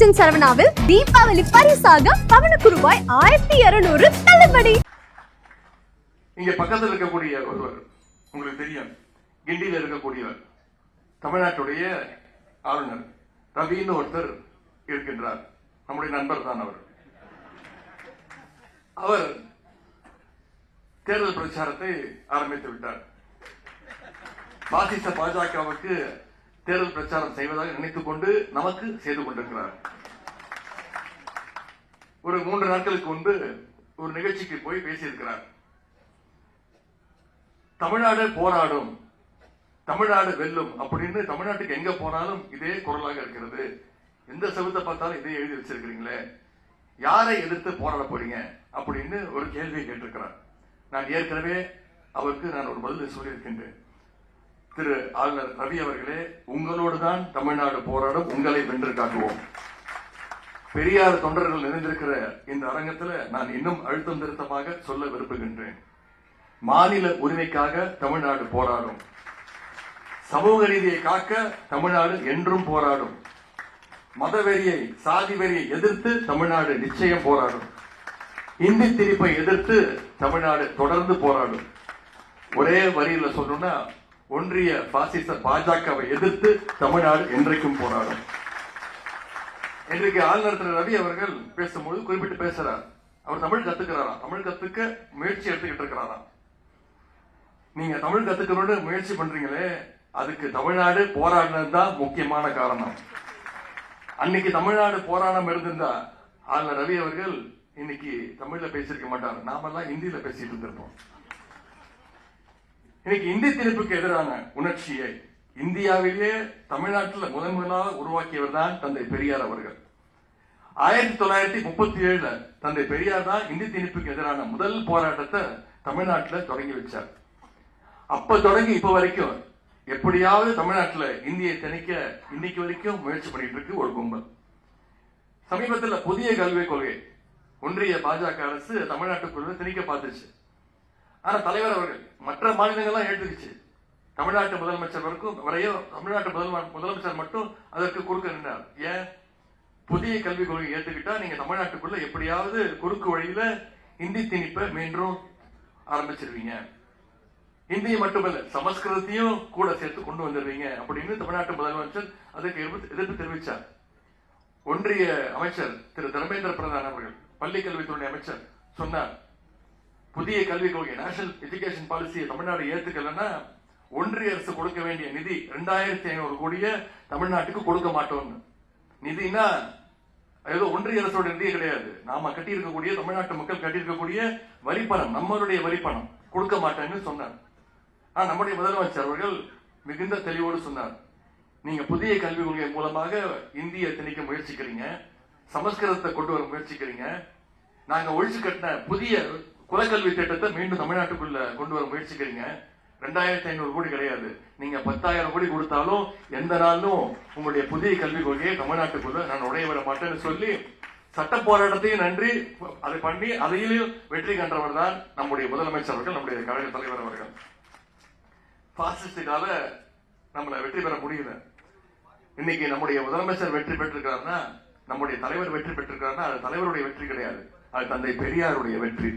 ராஜன் சரவணாவில் தீபாவளி பரிசாக பவனுக்கு ரூபாய் ஆயிரத்தி இருநூறு தள்ளுபடி. இங்க பக்கத்தில் இருக்கக்கூடிய ஒருவர் உங்களுக்கு தெரியும். கிண்டியில் இருக்கக்கூடியவர். தமிழ்நாட்டுடைய ஆளுநர். ரவின்னு ஒருத்தர் இருக்கின்றார். நம்முடைய நண்பர் தான் அவர். அவர் தேர்தல் பிரச்சாரத்தை ஆரம்பித்து விட்டார். பாசிச பாஜகவுக்கு தேர்தல் பிரச்சாரம் செய்வதாக நினைத்துக் கொண்டு நமக்கு செய்து கொண்டிருக்கிறார். ஒரு மூன்று நாட்களுக்கு முன்பு ஒரு நிகழ்ச்சிக்கு போய் பேசியிருக்கிறார். தமிழ்நாடு போராடும் தமிழ்நாடு வெல்லும் அப்படின்னு தமிழ்நாட்டுக்கு எங்க போனாலும் இதே குரலாக இருக்கிறது. எந்த செவத்தை பார்த்தாலும் இதே எழுதி வச்சிருக்கிறீங்களே யாரை எதிர்த்து போராட போறீங்க அப்படின்னு ஒரு கேள்வியை கேட்டிருக்கிறார். நான் ஏற்கனவே அவருக்கு நான் ஒரு பதில் சொல்லியிருக்கின்றேன். திரு ஆளுநர் ரவி அவர்களே உங்களோடு தான் தமிழ்நாடு போராடும் உங்களை வென்று காட்டுவோம் பெரியார் தொண்டர்கள் நிறைந்திருக்கிற இந்த அரங்கத்தில் நான் இன்னும் அழுத்தம் திருத்தமாக சொல்ல விரும்புகின்றேன். மாநில உரிமைக்காக தமிழ்நாடு போராடும். சமூக ரீதியை காக்க தமிழ்நாடு என்றும் போராடும். மதவெறியை சாதி வெறியை எதிர்த்து தமிழ்நாடு நிச்சயம் போராடும். இந்தி திரிப்பை எதிர்த்து தமிழ்நாடு தொடர்ந்து போராடும். ஒரே வரியில் சொல்லணும்னா ஒன்றிய பாசிச பாஜகவை எதிர்த்து தமிழ்நாடு என்றைக்கும் போராடும். இன்றைக்கு ஆளுநர் திரு ரவி அவர்கள் பேசும்போது குறிப்பிட்டு பேசுறார். அவர் தமிழ் கத்துக்கிறாராம். தமிழ் கத்துக்க முயற்சி எடுத்துக்கிட்டு இருக்கிறாராம். நீங்க தமிழ் கத்துக்கணும்னு முயற்சி பண்றீங்களே அதுக்கு தமிழ்நாடு போராடினது தான் முக்கியமான காரணம். அன்னைக்கு தமிழ்நாடு போராடம் இருந்திருந்தா ஆளுநர் ரவி அவர்கள் இன்னைக்கு தமிழ்ல பேசியிருக்க மாட்டார். நாமெல்லாம் ஹிந்தியில பேசிட்டு இருந்திருப்போம். இன்னைக்கு இந்தி திணிப்புக்கு எதிரான உணர்ச்சியை இந்தியாவிலேயே தமிழ்நாட்டில் முதன் முதலாக உருவாக்கியவர் தான் தந்தை பெரியார் அவர்கள். ஆயிரத்தி தொள்ளாயிரத்தி முப்பத்தி ஏழுல தந்தை பெரியார் தான் இந்தி திணிப்புக்கு எதிரான முதல் போராட்டத்தை தமிழ்நாட்டில் தொடங்கி வச்சார். அப்ப தொடங்கி இப்ப வரைக்கும் எப்படியாவது தமிழ்நாட்டில் இந்தியை திணிக்க இன்னைக்கு வரைக்கும் முயற்சி பண்ணிட்டு இருக்கு ஒரு கும்பல். சமீபத்துல புதிய கல்விக் கொள்கை ஒன்றிய பாஜக அரசு தமிழ்நாட்டுக்குள்ள திணிக்க பார்த்துச்சு. ஆனா தலைவர் அவர்கள் மற்ற மாநிலங்கள்லாம் ஏற்றுக்குச்சு தமிழ்நாட்டு முதலமைச்சர் வரைக்கும் வரையோ தமிழ்நாட்டு முதல் முதலமைச்சர் மட்டும் அதற்கு குறுக்க நின்றார். ஏன்? புதிய கல்விக் கொள்கை ஏற்றுக்கிட்டா நீங்க தமிழ்நாட்டுக்குள்ள எப்படியாவது குறுக்கு வழியில இந்தி திணிப்பை மீண்டும் ஆரம்பிச்சிருவீங்க. இந்தியை மட்டுமல்ல சமஸ்கிருதத்தையும் கூட சேர்த்து கொண்டு வந்துடுவீங்க அப்படின்னு தமிழ்நாட்டு முதலமைச்சர் அதுக்கு எதிர்ப்பு எதிர்ப்பு தெரிவித்தார் ஒன்றிய அமைச்சர் திரு தர்மேந்திர பிரதான் அவர்கள் பள்ளி கல்வித்துறை அமைச்சர் சொன்னார். புதிய கல்விக் கொள்கை நேஷனல் எஜுகேஷன் பாலிசியை தமிழ்நாடு ஏத்துக்கலன்னா ஒன்றிய அரசு கொடுக்க வேண்டிய நிதி ரெண்டாயிரத்தி ஐநூறு கோடியை தமிழ்நாட்டுக்கு கொடுக்க மாட்டோம்னு. நிதினா ஏதோ ஒன்றிய அரசோட நிதியே கிடையாது. நாம கட்டி இருக்கக்கூடிய தமிழ்நாட்டு மக்கள் கட்டி இருக்கக்கூடிய வரிப்பணம் நம்மளுடைய வரிப்பணம் கொடுக்க மாட்டேன்னு சொன்னார். ஆனா நம்முடைய முதலமைச்சர் அவர்கள் மிகுந்த தெளிவோடு சொன்னார். நீங்க புதிய கல்விக் கொள்கை மூலமாக இந்திய திணிக்க முயற்சிக்கிறீங்க சமஸ்கிருதத்தை கொண்டு வர முயற்சிக்கிறீங்க நாங்க ஒழிச்சு கட்டின புதிய குலக்கல்வி திட்டத்தை மீண்டும் தமிழ்நாட்டுக்குள்ள கொண்டு வர முயற்சிக்கிறீங்க. ரெண்டாயிரத்தி ஐநூறு கோடி கிடையாது. நீங்க பத்தாயிரம் கோடி கொடுத்தாலும் எந்த நாளும் உங்களுடைய புதிய கல்விக் கொள்கையை தமிழ்நாட்டுக்குள்ள நான் உடைய வர மாட்டேன்னு சொல்லி சட்ட போராட்டத்தையும் நன்றி. அதை பண்ணி அதையிலும் வெற்றி கண்டவர் தான் நம்முடைய முதலமைச்சர் அவர்கள் நம்முடைய கழக தலைவர் அவர்கள். பாசிஸ்டுக்கால நம்மள வெற்றி பெற முடியல. இன்னைக்கு நம்முடைய முதலமைச்சர் வெற்றி பெற்றிருக்காருன்னா நம்முடைய தலைவர் வெற்றி பெற்றிருக்காருன்னா அது தலைவருடைய வெற்றி கிடையாது. அது தந்தை பெரியாருடைய வெற்றி.